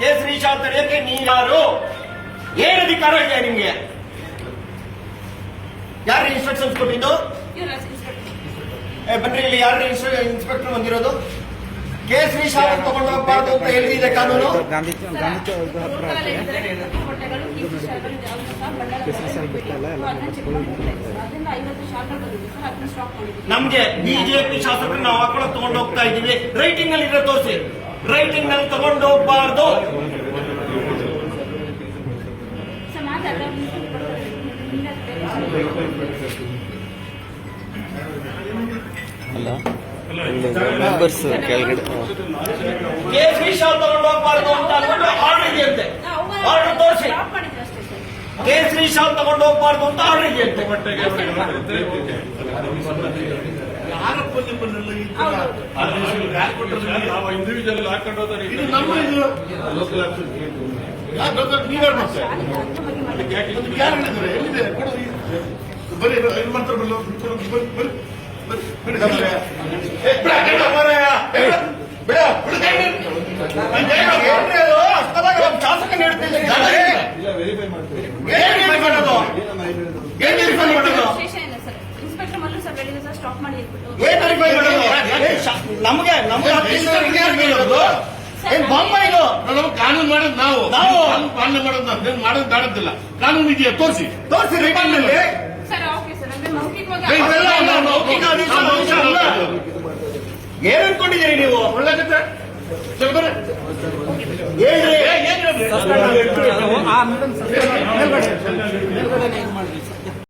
ಕೇಸರಿ ಶಾಲ್ ನೀ ಯಾರು ಏನ್ ಅಧಿಕಾರ ಇದೆ ನಿಮ್ಗೆ? ಯಾರು ಇನ್ಸ್ಟ್ರಕ್ಷನ್ಸ್ ಕೊಟ್ಟಿದ್ದು? ಏ, ಬನ್ರಿ ಇಲ್ಲಿ ಯಾರು ಇನ್ಸ್ಪೆಕ್ಟರ್ ಬಂದಿರೋದು? ಕೇಸರಿ ಶ್ರೀಶಾಂತ್ ತಗೊಂಡು ಹೋಗಬಾರ್ದು ಅಂತ ಹೇಳಿದೆ ಕಾನೂನು. ನಮ್ಗೆ ಬಿಜೆಪಿ ಶಾಸಕರು ನಾವು ಹಾಕೊಳ್ಳೋಕೆ ತಗೊಂಡು ಹೋಗ್ತಾ ಇದೀವಿ ರೈಟಿಂಗ್ ಅಲ್ಲಿ ಇರೋ ತೋರಿಸಿ. ರೈಟಿಂಗ್ನಲ್ಲಿ ತಗೊಂಡು ಹೋಗ್ಬಾರ್ದು. ಮೆಂಬರ್ಸ್ ಕೆಳಗಡೆ ಕೇಸರಿ ಶಾಲ್ ತಗೊಂಡು ಹೋಗ್ಬಾರ್ದು ಅಂತ ಆರ್ಡರ್ ಇದೆಯಂತೆ. ಆರ್ಡರ್ ತೋರಿಸಿ. ಕೇಸರಿ ಶಾಲ್ ತಗೊಂಡು ಹೋಗ್ಬಾರ್ದು ಅಂತ ಆರ್ಡರ್ ಇದೆಯಂತೆ. ಇಂಡಿವಿಜುವಲ್ ಹಾಕೊಂಡು ಹೋದ್ರೆ ಇದು ನಮ್ಮ ಇದು. ಯಾಕೆ ಗೊತ್ತಾ? ನೀವ್ಯಾರು ಮತ್ತೆ ಅದಕ್ಕೆ ಯಾರು ಹೇಳಿದ್ದಾರೆ? ಎಲ್ಲಿದೆ? ಕೊಡು ಈ- ಬರೀ ಇದು ಮಾತ್ರ ಬರಲ್ಲ ಬರ್ರಿ ಬರ್ರಿ ಬರ್ರಿ ಬರ್ರಿ ಏ, ಬಿಡ, ಬಿಡ, ಮಾರಾಯ. ಏ, ಬಿಡ, ಬಿಡ, ಬಿಡ. ಏನ್ರಿ ಅದು? ಅಷ್ಟೊತ್ತಾಗ ನಮ್ಮ ಶಾಸಕ ನೀಡ್ತಿಲ್ಲ ವೆರಿಫೈ ಮಾಡ್ತೀವಿ ಏನ್ verify ಮಾಡೋದು ಏನ್ verify ಮಾಡೋದು ಇನ್ಸ್ಪೆಕ್ಟರ್ ಮಲ್ಲು ಸರ್ ಹೇಳಿದ್ರು ಸರ್ ಸ್ಟಾಪ್ ಮಾಡಿ ಹೇಳ್ಬಿಟ್ಟು ನಮ್ಗೆ ನಮ್ಗೆ ಏನ್ ಬಾಂಬ ಇದು ನಾವು ಕಾನೂನು ಮಾಡೋದು ನಾವು ನಾವು. ಕಾನೂನು ಪಾಲನೆ ಮಾಡೋದು ನಾವು ಮಾಡೋದು ಬೇಡದಿಲ್ಲ ಕಾನೂನು ಇದೆಯಾ ತೋರಿಸಿ ತೋರಿಸಿ ಸರ್ ಓಕೆ ಸರ್ ಅಂದ್ರೆ ಮೌಖಿಕವಾಗಿ ನಾವು-. ಏನ್ ಅನ್ಕೊಂಡಿದ್ದೀರಿ ಒಳ್ಳೆ. ಹೇಳ್ರಿ